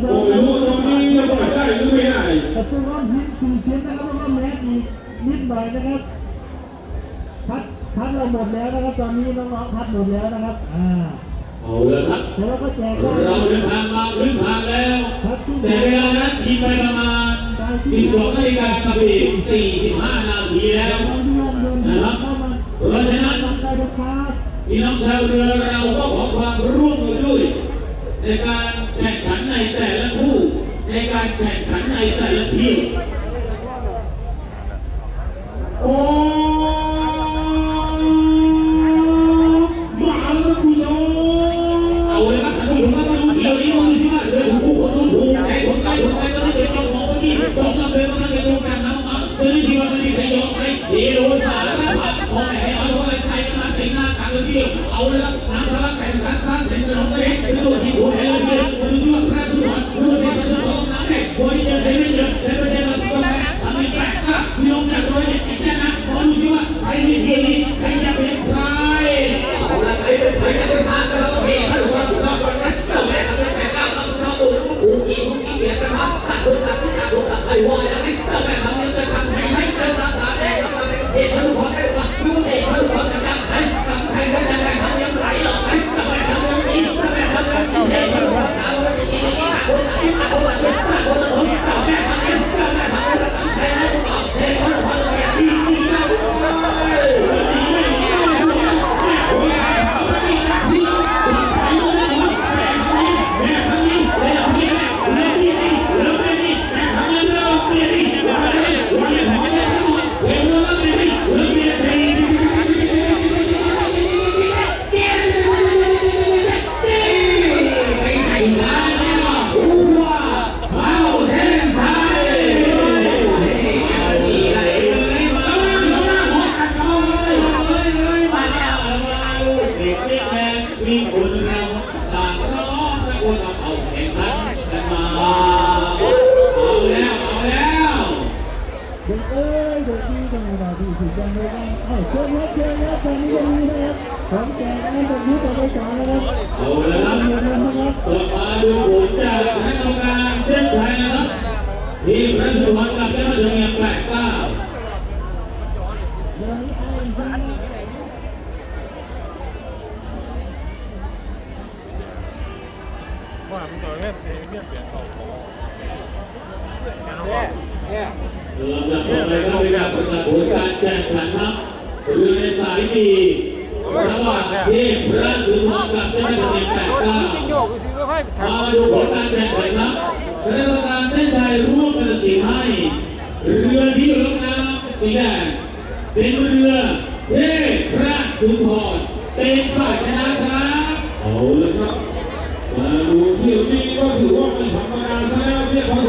เป็นว่าชิ้นสี่ชิ้นนะครับแล้วก็แมสอีกนิดหน่อยนะครับพัดพัดเราหมดแล้วนะครับตอนนี้น้องๆพัดหมดแล้วนะครับอ่าเอาเลยครับเดี๋ยวเราก็แจกเราเดินทางมาครึ่งทางแล้วครับที่แต่เวลานั้นทีไปประมาณ12นาฬิกากับอีก45นาทีแล้วเราเลื่อนเดินทางเข้ามาเพราะฉะนั้นทำได้นะครับพี่น้องชาวเรือเราก็ขอความร่วมมือด้วยในการ แข่งขันในแต่ละคู่ ในการแข่งขันในแต่ละทีโอ้มาแล้วผู้ชมเอาเลยครับท่านผู้ชมครับมาดูเที่ยวนี้มาดูสิว่าเรือถูกผู้คนดูถูกไหนคนใกล้คนไกลก็ได้เดินเข้าของเมื่อกี้สองลำเรือมันนั่งในโรงการน้ำมันเจอที่วันมีใครยอมไหมเดี๋ยวสารพัดของไหนเอาอะไรใส่กันมาติดหน้าตาเลยทีเดียวเอาเลยครับน้ำทะลักแข่งขันสร้างเสร็จถนนเล็ก เด็กเอ้ยเด็กดีจังเลยดีสุดจังเลยนะเอ้าเชิญครับเชิญครับตอนนี้ก็มีนะครับของแจกนั้นแบบนี้ต่อไปสอนนะครับเอาแล้วครับเงินนะครับต่อมาดูผลจากคณะกรรมการเส้นชัยนะครับทีมพระสุวรรณกับ ว่ามันต่อเงี้ยเนี่ยเปลี่ยนต่อของเนี่ยเนี่ยเริ่มจากต่อไปก็เป็นการประกาศผลการแข่งขันครับเรือในสายดีระหว่างทีมพระสุวรรกับเจ้าหน้าที่แปดเก้าโยกสิไม่ค่อยทมาดูผลการแข่งขันครับคณะกรรมการเส้นชัยร่วมกันสินให้ เรือที่ลงน้ำสีแดงเป็นเรือเทพพระสุนทรเป็นฝ่ายชนะ